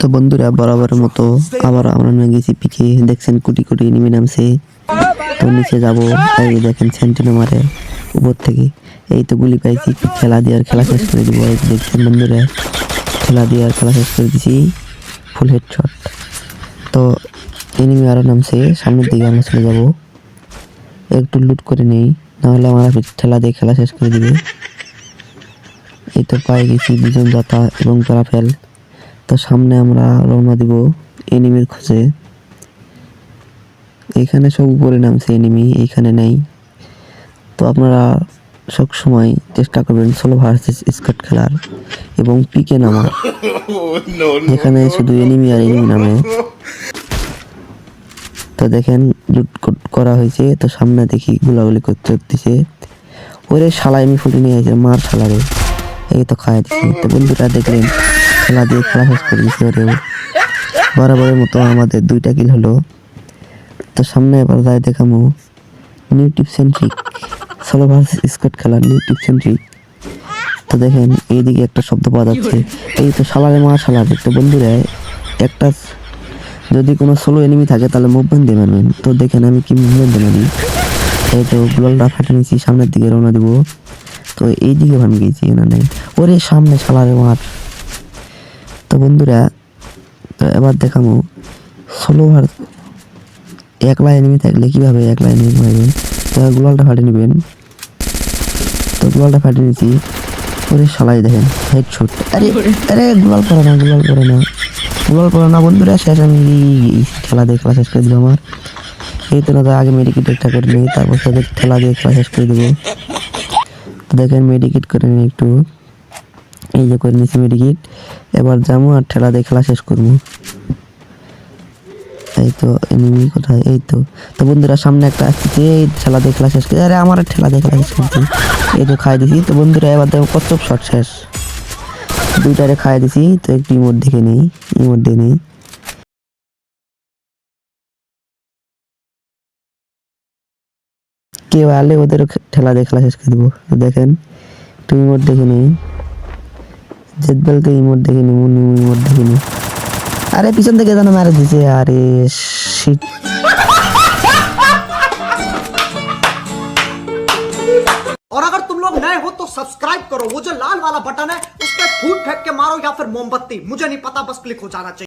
তো বন্ধুরা, বরাবরের মতো আবার আমরা নিয়ে গেছি পিকে। দেখছেন কুটি কুটি নেমে নামছে। তো নিচে যাব। এই দেখেন সেন্টিনো মারে উপর থেকে। এই তো গুলি পাইছি, খেলা দিয়ে আর খেলা শেষ করে দিব। এই দেখছেন বন্ধুরা, খেলা দিয়ে আর খেলা শেষ করে দিছি। ফুল হেড শট তো এনিমি আরও নামছে, সামনের দিকে আমরা চলে যাব। একটু লুট করে নেই, নাহলে আমার ঠেলা দিয়ে খেলা শেষ করে দিবে। এই তো পাই গেছি দুজন যাতা এবং প্যারাফেল তো সামনে আমরা রওনা দিব এনিমির খোঁজে। এখানে সব উপরে নামছে এনিমি এইখানে নেই। তো আপনারা সব সময় চেষ্টা করবেন সোলো ভার্সেস স্কট খেলার এবং পিকে নামার। এখানে শুধু এনিমি আর এনিমি নামে। তো দেখেন লুট কর- হয়েছে, তো সামনে দেখি গুলাগুলি করতে হচ্ছে। ওরে শালাই আমি ফুটে নিয়ে মার শালারে। এই তো খাওয়া দিচ্ছি তো বন্ধুরা দেখলেন খেলা দিয়ে খেলা শেষ করে দিচ্ছে ওরেও বরাবরের মতো আমাদের দুইটা কিল হলো। তো সামনে এবার যাই দেখামো। New tip centric solo versus squad খেলার নিউ টিপ সেন্ট্রিক তো দেখেন, এইদিকে একটা শব্দ পাওয়া যাচ্ছে। এই তো শালারে মা শালারে তো বন্ধুরা, একটা যদি কোনো সোলো এনিমি থাকে, তাহলে মুভমেন্ট দিয়ে তো দেখেন, আমি কি মুভমেন্ট দিয়ে এই তো গ্লোলটা ফাটে নিয়েছি, সামনের দিকে রওনা দিব। তো এই দিকে ভান গিয়েছি না নেই ওরে সামনে শালারে মার। তো বন্ধুরা এবার দেখামো। সোলো ভার একলা এনিমি থাকলে কীভাবে একলা এনিমি মারবেন তো গ্লোয়ালটা ফাটে নেবেন। তো গ্লোয়ালটা ফাটে নিয়েছি ওরে শালাই দেখেন হেড শুট আরে আরে গ্লোয়াল করে না গ্লোয়াল করে না। গ্লোয়াল করে না বন্ধুরা শেষ আমি খেলা দিয়ে খেলা শেষ করে দিল আমার। এই তো না আগে মেডিকেট একটা করে নিই তারপর সাথে খেলা দিয়ে খেলা শেষ করে দেবো। দেখেন মেডিকেট করে নিই একটু। এই যে করে নিয়েছি মেডিকেট এবার যাব আর ঠেলা দিয়ে খেলা শেষ করব। এই তো এনিমি কোথায়? এই তো। তো বন্ধুরা, সামনে একটা আসছে এই ঠেলা দিয়ে খেলা শেষ আরে, আমার ঠেলা দিয়ে খেলা শেষ করছি এই তো খাই দিছি। তো বন্ধুরা, এবার দেখো শট শেষ। দুইটারে খাই দিছি। তো একটু নিই। ইমোট নিই। কেউ আলে ওদেরও খে- ঠেলা দিয়ে খেলা শেষ করে দেবো। দেখেন, একটু ইমোট দেখে নিই। জেদবেলকে ইমোট দেখে নিই মুন্নি ইমোট দেখে নিই আরে পিছন থেকে যেন মারা দিছে আরে শিট और अगर तुम लोग नए हो तो सब्सक्राइब करो वो जो लाल वाला बटन है उस पर फूट फेंक के मारो या फिर मोमबत्ती मुझे नहीं पता बस क्लिक हो जाना चाहिए